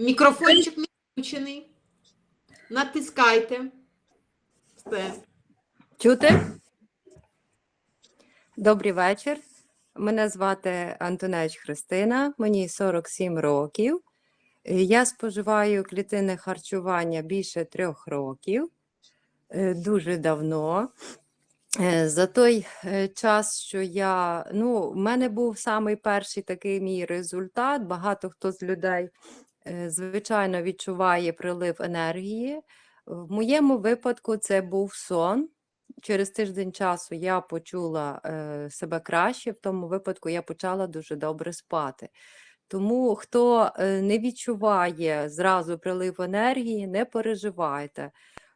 Мікрофончик не включений. Натискайте. Все. Чути? Добрий вечір. Мене звати Антонеч Христина, мені 47 років. Е, Я споживаю клітинне харчування більше трьох років, е, дуже давно. Е, За той час, що я, ну, в мене був самий перший такий мій результат. Багато хто з людей, звичайно, відчуває прилив енергії. В моєму випадку це був сон. Через тиждень часу я почула е, себе краще, в тому випадку я почала дуже добре спати. Тому хто е, не відчуває зразу прилив енергії, не переживайте.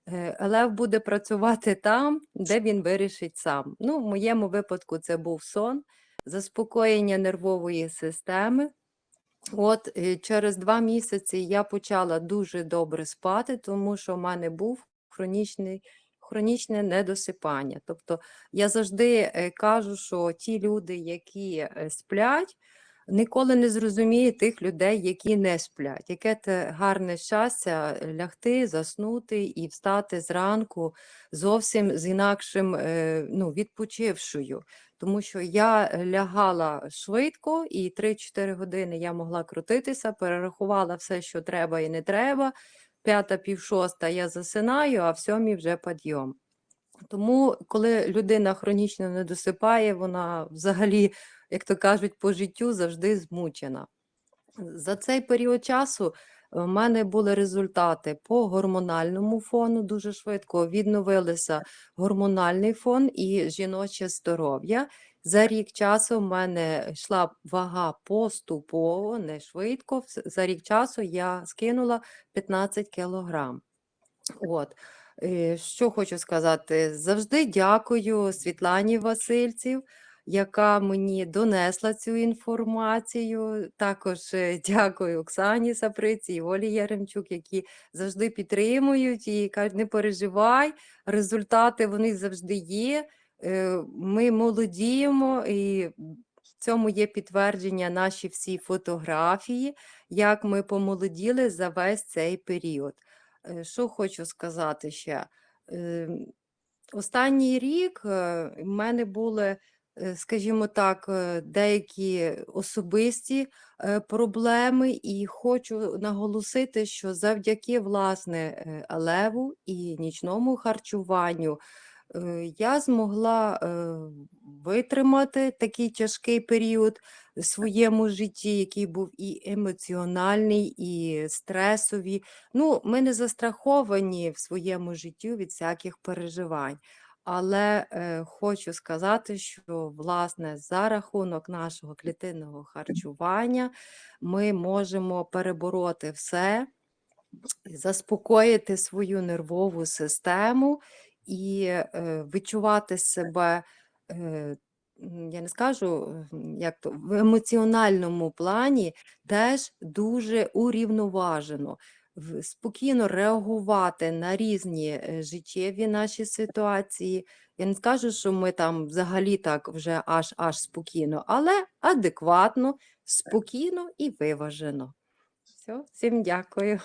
Е, Лев буде працювати там, де він вирішить сам. Ну, в моєму випадку це був сон, заспокоєння нервової системи. От е, через два місяці я почала дуже добре спати, тому що в мене був хронічний, хронічне недосипання. Тобто я завжди е, кажу, що ті люди, які е, сплять, ніколи не зрозуміють тих людей, які не сплять. Яке це гарне щастя лягти, заснути і встати зранку зовсім з інакшим, е, ну, відпочившою. Тому що я лягала швидко, і 3-4 години я могла крутитися, перерахувала все, що треба і не треба. П'ята, пів шоста я засинаю, а в сьомій вже підйом. Тому, коли людина хронічно не досипає, вона взагалі, як то кажуть, по життю завжди змучена. За цей період часу в мене були результати по гормональному фону дуже швидко. Відновилися гормональний фон і жіноче здоров'я. За рік часу в мене йшла вага поступово, не швидко. За рік часу я скинула 15 кілограм. От. Е, Що хочу сказати, завжди дякую Світлані Васильців, яка мені донесла цю інформацію. Також е, дякую Оксані Саприці і Олі Яремчук, які завжди підтримують і кажуть, не переживай, результати вони завжди є. Е, Ми молодіємо, і в цьому є підтвердження наші всі фотографії, як ми помолоділи за весь цей період. Е, Що хочу сказати ще? Ем, Останній рік в мене були, скажімо так, е, деякі особисті е, проблеми, і хочу наголосити, що завдяки власне е, леву і нічному харчуванню е, я змогла е, витримати такий тяжкий період в своєму житті, який був і емоціональний, і стресовий. Ну, ми не застраховані в своєму житті від всяких переживань. Але е, хочу сказати, що власне за рахунок нашого клітинного харчування ми можемо перебороти все, заспокоїти свою нервову систему і е, відчувати себе. Е, я не скажу, як то в емоціональному плані теж дуже урівноважено, спокійно реагувати на різні е, життєві наші ситуації. Я не скажу, що ми там взагалі так вже аж аж спокійно, але адекватно, спокійно і виважено. Все, всім дякую.